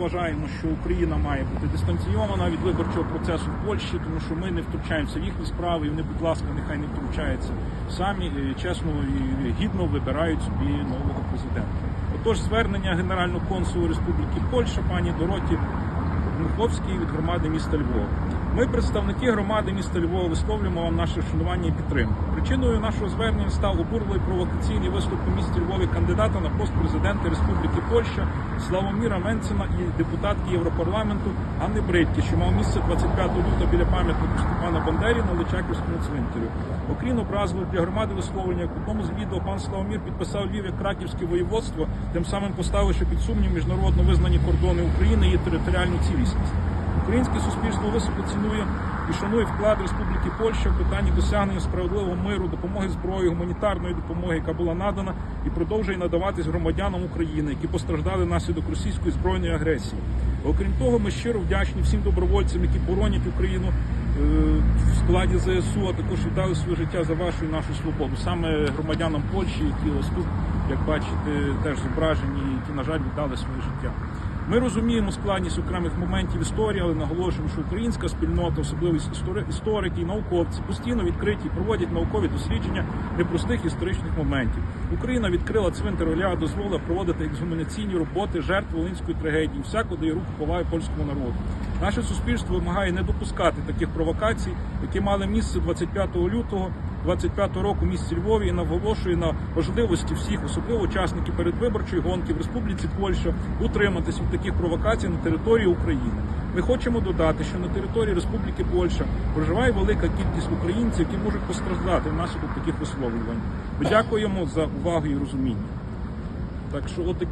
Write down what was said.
Вважаємо, що Україна має бути дистанційована від виборчого процесу в Польщі, тому що ми не втручаємося в їхні справи, і вони, будь ласка, нехай не втручаються самі е, чесно і гідно вибирають собі нового президента. Отож, звернення генерального консула Республіки Польща пані Дороті Муховській від громади міста Львова. Ми, представники громади міста Львова, висловлюємо вам наше вшанування і підтримку. Причиною нашого звернення став обурливий провокаційний виступ у місті Львові кандидата на пост президента Республіки Польща Славоміра Менцена і депутатки Європарламенту Анни Бритки, що мав місце 25 лютого біля пам'ятника Степана Бандері на Личаківському цвинтарю. Окрім образливих для громади висловлення, як одному з відео пан Славомір підписав Львів як Краківське воєводство, тим самим поставивши під сумнів міжнародно визнані кордони України і територіальну цілісність. Українське суспільство високо цінує і шанує вклад Республіки Польща в питанні досягнення справедливого миру, допомоги зброї, гуманітарної допомоги, яка була надана і продовжує надаватись громадянам України, які постраждали внаслідок російської збройної агресії. Окрім того, ми щиро вдячні всім добровольцям, які боронять Україну е, в складі ЗСУ, а також віддали своє життя за вашу і нашу свободу. Саме громадянам Польщі, які ось тут, як бачите, теж зображені, які, на жаль, віддали своє життя. Ми розуміємо складність окремих моментів історії, але наголошуємо, що українська спільнота, особливо істори- історики і науковці, постійно відкриті проводять наукові дослідження непростих історичних моментів. Україна відкрила цвинтар Оля, дозволила проводити ексгуманаційні роботи жертв Волинської трагедії, всяко дає руку поваги польському народу. Наше суспільство вимагає не допускати таких провокацій, які мали місце 25 лютого 25 року в місті Львові і наголошує на важливості всіх, особливо учасників передвиборчої гонки в Республіці Польща, утриматись від таких провокацій на території України. Ми хочемо додати, що на території Республіки Польща проживає велика кількість українців, які можуть постраждати внаслідок таких висловлювань. Ми дякуємо за увагу і розуміння. Так що, от